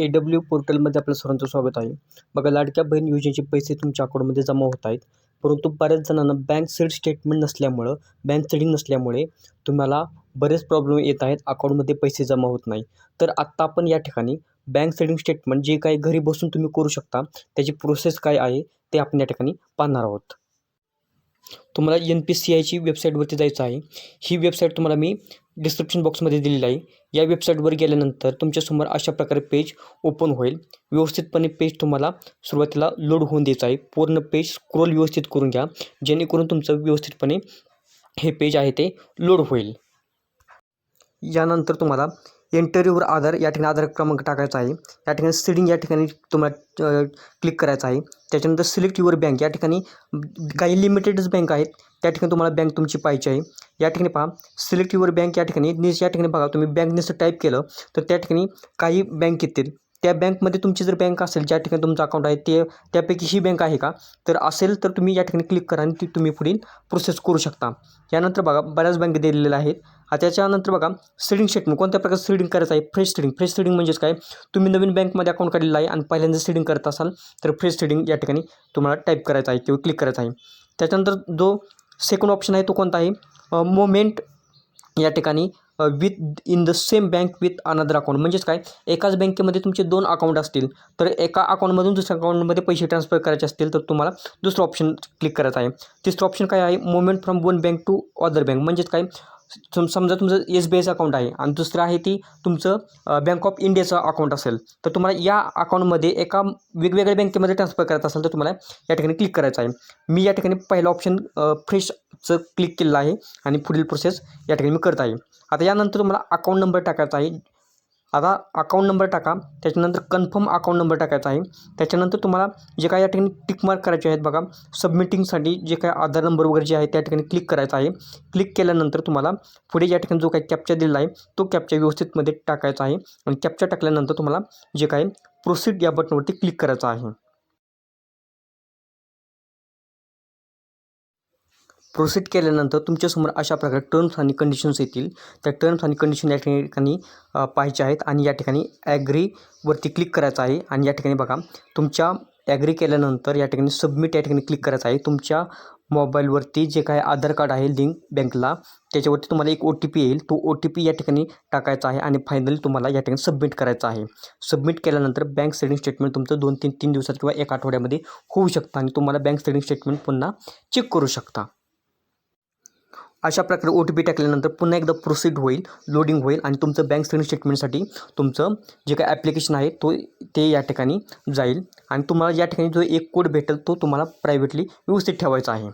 A W पोर्टलमध्ये आपलं सर्वांचं स्वागत आहे. बघा लाडक्या बहीण योजनेचे पैसे तुमच्या अकाउंटमध्ये जमा होत आहेत. परंतु बऱ्याच जणांना बँक सीड स्टेटमेंट नसल्यामुळं बँक सीडिंग नसल्यामुळे तुम्हाला बरेच प्रॉब्लेम येत आहेत अकाउंटमध्ये पैसे जमा होत नाही. तर आत्ता आपण या ठिकाणी बँक सेडिंग स्टेटमेंट जे काही घरी बसून तुम्ही करू शकता त्याची प्रोसेस काय आहे ते आपण या ठिकाणी पाहणार आहोत. तुम्हाला एन पी सी आयची वेबसाईटवरती जायचं आहे. ही वेबसाईट तुम्हाला मी डिस्क्रिप्शन बॉक्समध्ये दिलेलं आहे. या वेबसाईटवर गेल्यानंतर तुमच्यासमोर अशा प्रकारे पेज ओपन होईल. व्यवस्थितपणे पेज तुम्हाला सुरुवातीला लोड होऊन द्यायचं आहे. पूर्ण पेज स्क्रोल व्यवस्थित करून घ्या. जेणेकरून तुमचं व्यवस्थितपणे हे पेज आहे ते लोड होईल. यानंतर तुम्हाला इंटरव्ह्यूवर आधार या ठिकाणी आधार क्रमांक टाकायचा आहे. या ठिकाणी सिडिंग या ठिकाणी तुम्हाला क्लिक करायचं आहे. त्याच्यानंतर सिलेक्ट युअर बँक या ठिकाणी काही लिमिटेडच बँक आहेत त्या ठिकाणी तुम्हाला बँक तुमची पाहिजे आहे. या ठिकाणी पहा सिलेक्ट युअर बँक या ठिकाणी निस या ठिकाणी बघा तुम्ही बँक निस टाईप केलं तर त्या ठिकाणी काही बँक येतील. त्या बँकमध्ये तुमची जर बँक असेल ज्या ठिकाणी तुमचं अकाउंट आहे ते त्यापैकी ही बँक आहे का? तर असेल तर तुम्ही या ठिकाणी क्लिक करा आणि ती तुम्ही पुढील प्रोसेस करू शकता. यानंतर बघा बऱ्याच बँक दिलेल्या आहेत. त्याच्यानंतर बघा सेडिंग स्टेटमेंट कोणत्या प्रकारचं सेडिंग करायचं आहे? फ्रेश सेडिंग फ्रेश सिडिंग म्हणजेच काय? तुम्ही नवीन बँकमध्ये अकाउंट काढलेलं आहे आणि पहिल्यांदा सेडिंग करत असाल तर फ्रेश सेडिंग या ठिकाणी तुम्हाला टाईप करायचं आहे किंवा क्लिक करायचं आहे. त्याच्यानंतर जो सेकंड ऑप्शन आहे तो कोणता आहे? मोमेंट या ठिकाणी within the same bank with another account म्हणजेच काय? एकाच बँकेमध्ये तुमचे दोन अकाउंट असतील. तर एका अकाउंटमधून दुसऱ्या अकाउंटमध्ये पैसे ट्रान्सफर करायचे असतील तर तुम्हाला दुसरं ऑप्शन क्लिक करायचं आहे. तिसरं ऑप्शन काय आहे? Movement from one bank to other bank म्हणजेच काय? सम समजा तुमचं एस बी आयचं अकाउंट आहे आणि दुसरं आहे ती तुमचं बँक ऑफ इंडियाचं अकाउंट असेल. तर तुम्हाला या अकाउंटमध्ये एका वेगवेगळ्या बँकेमध्ये ट्रान्सफर करायचं असेल तर तुम्हाला या ठिकाणी क्लिक करायचं आहे. मी या ठिकाणी पहिला ऑप्शन फ्रेश चं क्लिक केलेलं आहे आणि पुढील प्रोसेस या ठिकाणी मी करत आहे. आता यानंतर तुम्हाला अकाउंट नंबर टाकायचा आहे. आता अकाउंट नंबर टाका. त्याच्यानंतर कन्फर्म अकाउंट नंबर टाकायचा आहे. त्याच्यानंतर तुम्हाला जे काय या ठिकाणी टिकमार्क करायचे आहेत बघा. सबमिटिंगसाठी जे काय आधार नंबर वगैरे जे आहे त्या ठिकाणी क्लिक करायचं आहे. क्लिक केल्यानंतर तुम्हाला पुढे या ठिकाणी जो काही कॅप्चा दिलेला आहे तो कॅप्चा व्यवस्थितमध्ये टाकायचा आहे. आणि कॅप्चा टाकल्यानंतर तुम्हाला जे काय प्रोसीड या बटनवरती क्लिक करायचं आहे. प्रोसीड केल्यानंतर तुमच्यासमोर अशा प्रकारे टर्म्स आणि कंडिशन्स येतील. त्या टर्म्स आणि कंडिशन या ठिकाणी पाहायच्या आहेत आणि या ठिकाणी ॲग्रीवरती क्लिक करायचं आहे. आणि या ठिकाणी बघा तुमच्या ॲग्री केल्यानंतर या ठिकाणी सबमिट या ठिकाणी क्लिक करायचं आहे. तुमच्या मोबाईलवरती जे काय आधार कार्ड आहे लिंक बँकला त्याच्यावरती तुम्हाला एक ओ टी पी येईल. तो ओ टी पी या ठिकाणी टाकायचा आहे आणि फायनली तुम्हाला या ठिकाणी सबमिट करायचा आहे. सबमिट केल्यानंतर बँक सेडिंग स्टेटमेंट तुमचं दोन तीन तीन दिवसात किंवा एक आठवड्यामध्ये होऊ शकतं आणि तुम्हाला बँक सेडिंग स्टेटमेंट पुन्हा चेक करू शकता. अशा प्रकारे ओ टी पी टाकल्यानंतर पुन्हा एकदा प्रोसीड होईल लोडिंग होईल आणि तुमचं बँक स्टेटमेंट स्टेटमेंटसाठी तुमचं जे काही ॲप्लिकेशन आहे तो ते या ठिकाणी जाईल. आणि तुम्हाला या ठिकाणी जो एक कोड भेटेल तो तुम्हाला प्रायव्हेटली व्यवस्थित ठेवायचा आहे.